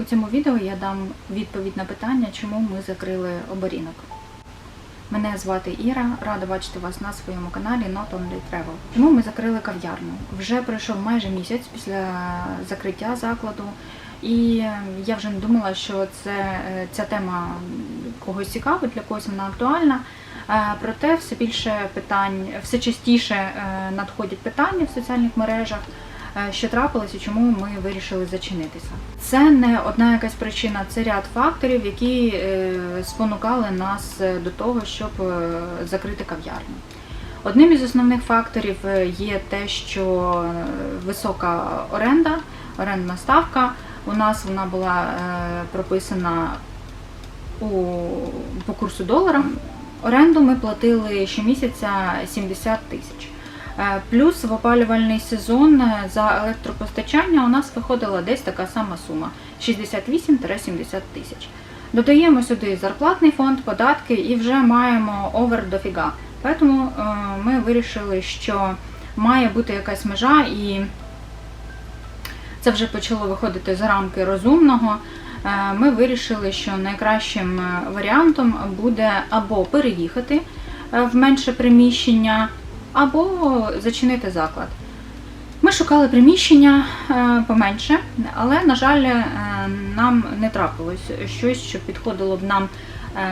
У цьому відео я дам відповідь на питання, чому ми закрили оборінок. Мене звати Іра, рада бачити вас на своєму каналі Not Only Travel. Чому ми закрили кав'ярню? Вже пройшов майже місяць після закриття закладу, і я вже не думала, що це, е, ця тема когось цікавить, для когось вона актуальна. Е, Проте все більше питань, все частіше е, надходять питання в соціальних мережах. Е, Що трапилося, і чому ми вирішили зачинитися? Це не одна якась причина, це ряд факторів, які е, спонукали нас е, до того, щоб закрити кав'ярню. Одним із основних факторів є те, що висока оренда, орендна ставка. У нас вона була прописана у, по курсу долара. Оренду ми платили щомісяця 70 тисяч. Е, Плюс в опалювальний сезон е, за електропостачання у нас виходила десь така сама сума 68-70 тисяч. Додаємо сюди зарплатний фонд, податки і вже маємо овер дофіга. Тому е, ми вирішили, що має бути якась межа, і це вже почало виходити за рамки розумного. Ми вирішили, що найкращим варіантом буде або переїхати в менше приміщення, або зачинити заклад. Ми шукали приміщення е, поменше, але, на жаль, е, нам не трапилось щось, що підходило б нам е,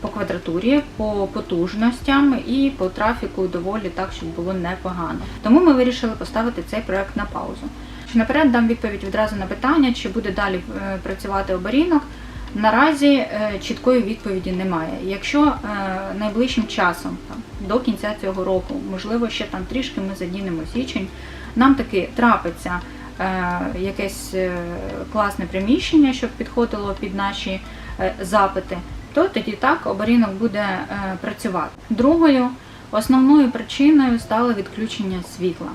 по квадратурі, по потужностям і по трафіку доволі так, щоб було непогано. Тому ми вирішили поставити цей проект на паузу. Наперед дам відповідь відразу на питання, чи буде далі працювати оборінок. Наразі е, чіткої відповіді немає. Якщо е, найближчим часом, до кінця цього року, можливо, ще там трішки ми задінемо січень, нам таки трапиться е, якесь класне приміщення, щоб підходило під наші запити, то тоді так оборінок буде працювати. Другою основною причиною стало відключення світла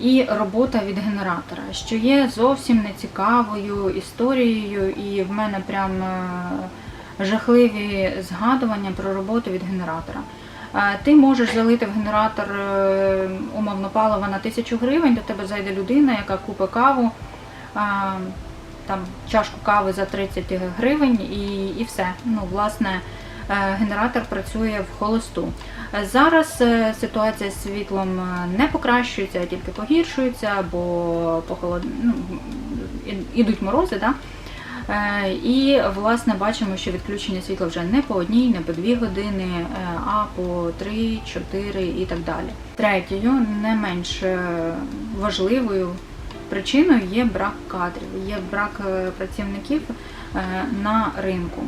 і робота від генератора, що є зовсім нецікавою історією, і в мене прям е, жахливі згадування про роботу від генератора. Е, Ти можеш залити в генератор е, умовно палива на тисячу гривень, до тебе зайде людина, яка купить каву, там чашку кави за 30 гривень і, і все. Ну, власне, генератор працює в холосту. Зараз е, ситуація з світлом е, не покращується, а тільки погіршується, бо похолод... ну, ідуть морози. Да? Е, І власне бачимо, що відключення світла вже не по одній, не по дві години, а по три, чотири і так далі. Третьою, не менш важливою причиною є брак кадрів, є брак працівників на ринку.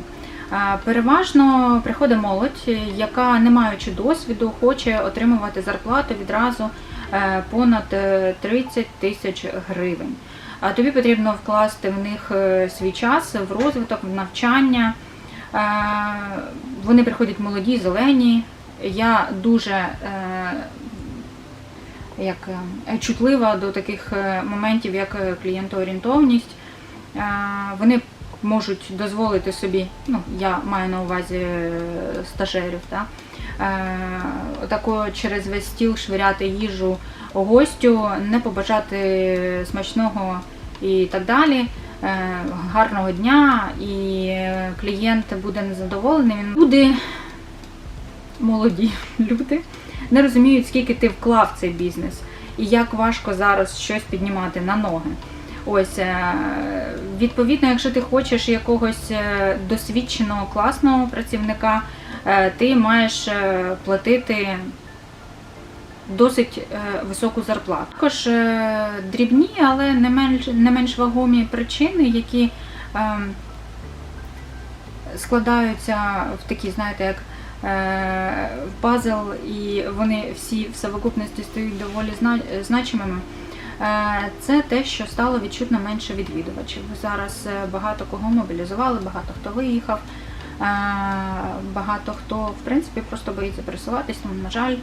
Е, Переважно приходить молодь, яка, не маючи досвіду, хоче отримувати зарплату відразу е, понад е, 30 тисяч гривень. А тобі потрібно вкласти в них е, свій час в розвиток, в навчання. Е, Вони приходять молоді, зелені. Я дуже е, як е, чутлива до таких е, моментів, як е, клієнтоорієнтовність. Е, Вони можуть дозволити собі, ну я маю на увазі е, стажерів, та, е, отако через весь стіл швиряти їжу гостю, не побажати смачного і так далі. е, Гарного дня, і клієнт буде незадоволений. Він- Люди молоді люди не розуміють, скільки ти вклав в цей бізнес і як важко зараз щось піднімати на ноги. Ось е, відповідно, якщо ти хочеш якогось е, досвідченого класного працівника, е, ти маєш платити досить високу зарплату. Також дрібні, але не менш не менш вагомі причини, які ем, складаються в такі, знаєте, як в пазл, і вони всі в совокупності стають доволі зна- значимими. Е, Це те, що стало відчутно менше відвідувачів. Зараз е, багато кого мобілізували, багато хто виїхав, е, багато хто в принципі просто боїться пересуватись, тому, на жаль,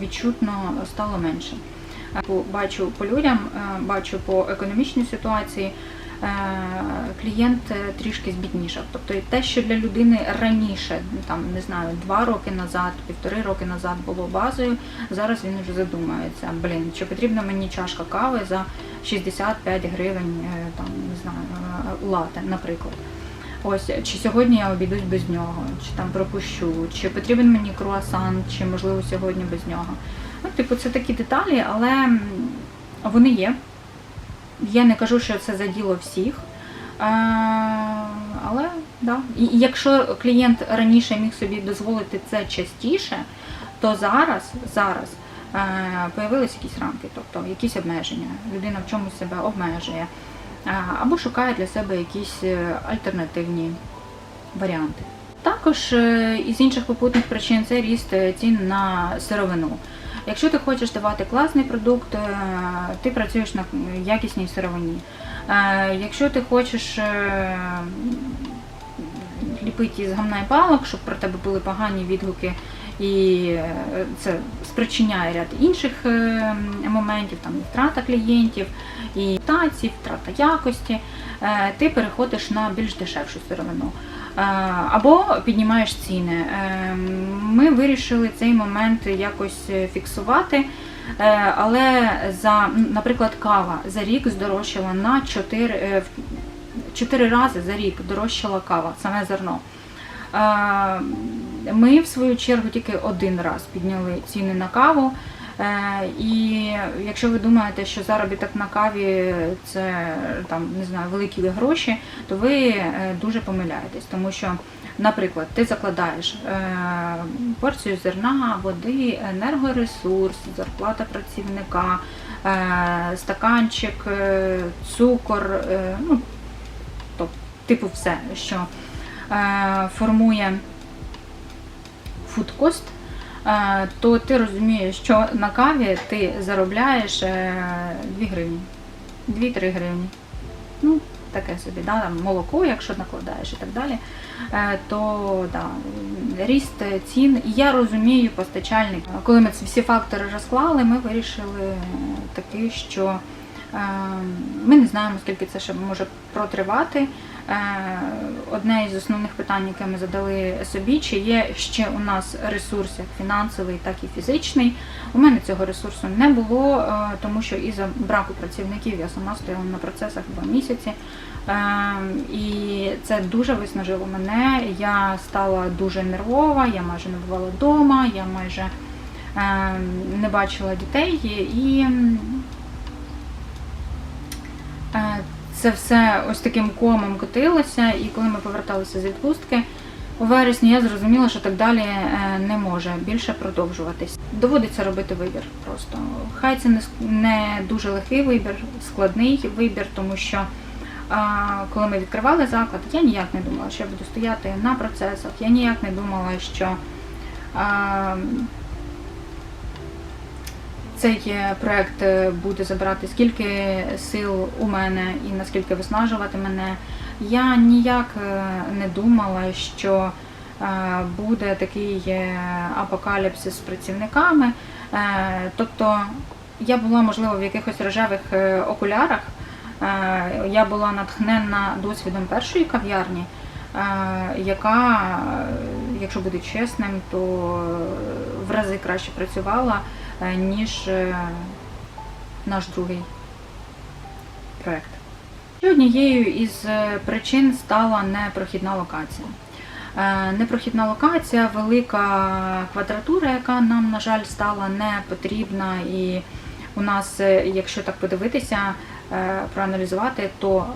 відчутно стало менше. Бачу по людям, бачу по економічній ситуації. Е, клієнт е, трішки збіднішав. Тобто те, що для людини раніше, ну, там не знаю, два роки назад, півтори роки назад було базою, зараз він вже задумається, блін, чи потрібна мені чашка кави за 65 гривень, е, там не знаю, лате, наприклад. Ось чи сьогодні я обійдусь без нього, чи там пропущу, чи потрібен мені круасан, чи можливо сьогодні без нього. Ну, типу, це такі деталі, але вони є. Я не кажу, що це заділо всіх. Е, але да. І якщо клієнт раніше міг собі дозволити це частіше, то зараз, зараз е, появились якісь рамки, тобто якісь обмеження. Людина в чомусь себе обмежує, е, або шукає для себе якісь е, альтернативні варіанти. Також із інших попутних причин це ріст цін на сировину. Якщо ти хочеш давати класний продукт, е, ти працюєш на якісній сировині. Е, Якщо ти хочеш е, ліпити із гамна і палок, щоб про тебе були погані відгуки, і це спричиняє ряд інших моментів, там втрата клієнтів, і втрата якості, ти переходиш на більш дешевшу сировину. Е, Або піднімаєш ціни. Е, Ми вирішили цей момент якось е, фіксувати. Е, Але за, наприклад, кава за рік здорожчала на 4, е, в 4 рази за рік дорожчала кава, саме зерно. Е, Ми, в свою чергу, тільки один раз підняли ціни на каву. Е, І якщо ви думаєте, що заробіток на каві це там не знаю великі гроші, то ви е, дуже помиляєтесь, тому що, наприклад, ти закладаєш е, порцію зерна, води, енергоресурс, зарплата працівника, стаканчик, цукор, ну тобто, типу, все, що формує фудкост, то ти розумієш, що на каві ти заробляєш е, 2 гривні, 2-3 гривні. Ну, таке собі, да, там молоко, якщо накладаєш і так далі, е, то да, ріст цін. І я розумію постачальник. Коли ми всі фактори розклали, ми вирішили таки, що е, ми не знаємо, скільки це ще може протривати. Е, Одне із основних питань, яке ми задали собі, чи є ще у нас ресурс як фінансовий, так і фізичний. У мене цього ресурсу не було, е, тому що із-за браку працівників я сама стояла на процесах два місяці. Е, І це дуже виснажило мене. Я стала дуже нервова, я майже не бувала вдома, я майже не бачила дітей і це все ось таким комом котилося, і коли ми поверталися з відпустки у вересні, я зрозуміла, що так далі е, не може більше продовжуватись. Доводиться робити вибір просто. Хай це не, дуже легкий вибір, складний вибір, тому що коли ми відкривали заклад, я ніяк не думала, що я буду стояти на процесах, я ніяк не думала, що цей проект е, буде забирати скільки сил у мене і наскільки виснажувати мене. Я ніяк е, не думала, що е, буде такий апокаліпсис з працівниками. Тобто я була, можливо, в якихось рожевих окулярах. Я була натхненна досвідом першої кав'ярні, яка, якщо бути чесним, то в рази краще працювала, ніж е, наш другий проект. Однією із е, причин стала непрохідна локація. Е, Непрохідна локація, велика квадратура, яка нам, на жаль, стала не потрібна. І у нас, е, якщо так подивитися, е, проаналізувати, то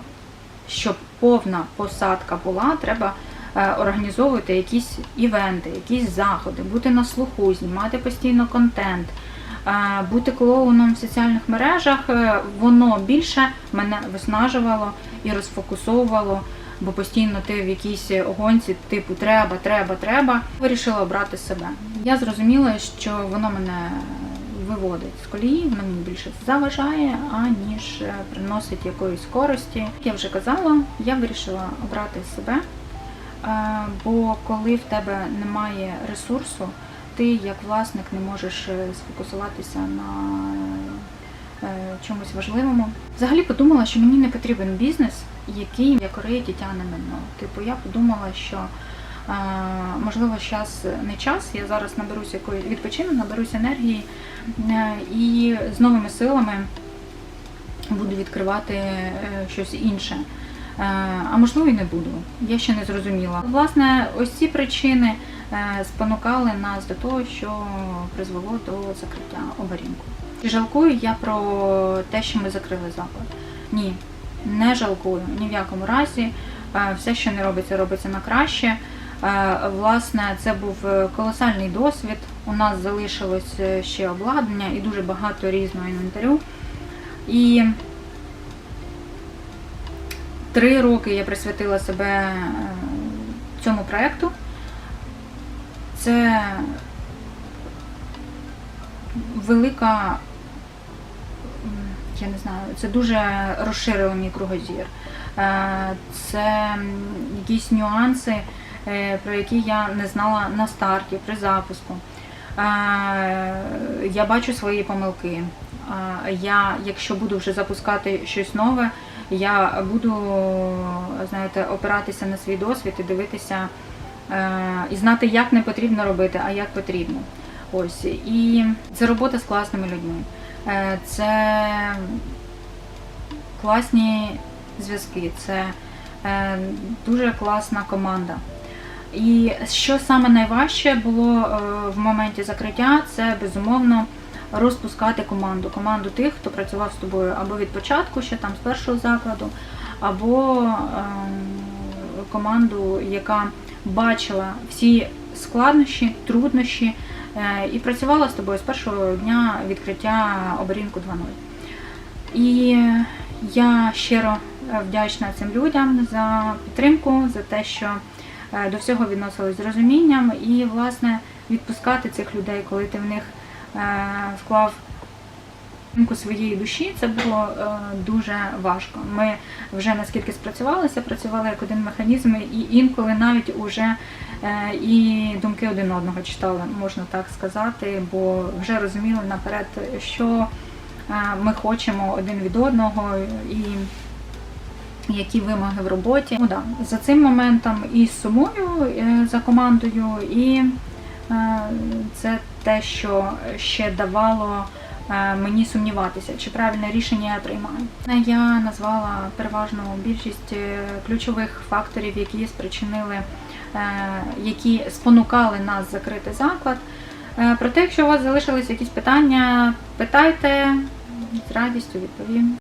щоб повна посадка була, треба е, організовувати якісь івенти, якісь заходи, бути на слуху, знімати постійно контент, е, бути клоуном в соціальних мережах. Е, Воно більше мене виснажувало і розфокусовувало, бо постійно ти в якійсь гонці, типу треба, треба, треба. Вирішила обрати себе. Я зрозуміла, що воно мене виводить з колії, воно мені більше заважає, аніж е, приносить якоїсь користі. Як я вже казала, я вирішила обрати себе, е, бо коли в тебе немає ресурсу, ти як власник не можеш е, сфокусуватися на е, чомусь важливому. Взагалі подумала, що мені не потрібен бізнес, який якори Тетяни Мельно. Типу, я подумала, що е, можливо зараз не час. Я зараз наберусь якої відпочину, наберусь енергії і з новими силами буду відкривати щось інше. Е, А можливо і не буду. Я ще не зрозуміла. Власне, ось ці причини е, спонукали нас до того, що призвело до закриття оборінку. Чи жалкую я про те, що ми закрили заклад? Ні, не жалкую ні в якому разі. Е, Все, що не робиться, робиться на краще. Власне, це був колосальний досвід. У нас залишилось ще обладнання і дуже багато різного інвентарю. І три роки я присвятила себе е, цьому проєкту. Це велика, я не знаю, це дуже розширило мій кругозір. Е, Це якісь нюанси, е, про які я не знала на старті, при запуску. Я бачу свої помилки. Я, якщо буду вже запускати щось нове, я буду, знаєте, опиратися на свій досвід і дивитися е, і знати, як не потрібно робити, а як потрібно. Ось і це робота з класними людьми. Е, Це класні зв'язки, це е, дуже класна команда. І що саме найважче було в моменті закриття, це безумовно розпускати команду. Команду тих, хто працював з тобою або від початку, ще там з першого закладу, або ем, команду, яка бачила всі складнощі, труднощі е, і працювала з тобою з першого дня відкриття оборінку 2.0. І я щиро е, вдячна цим людям за підтримку, за те, що е, до всього відносились з розумінням і, власне, відпускати цих людей, коли ти в них вклав підтримку своєї душі, це було е, дуже важко. Ми вже наскільки спрацювалися, працювали як один механізм, і інколи навіть уже е, і думки один одного читали, можна так сказати, бо вже розуміли наперед, що е, ми хочемо один від одного і які вимоги в роботі. Ну, да, за цим моментом і сумую е, за командою, і е, це те, що ще давало е, мені сумніватися, чи правильне рішення я приймаю. Я назвала переважно більшість е, ключових факторів, які спричинили, е, які спонукали нас закрити заклад. Е, Проте, якщо у вас залишились якісь питання, питайте, з радістю відповім.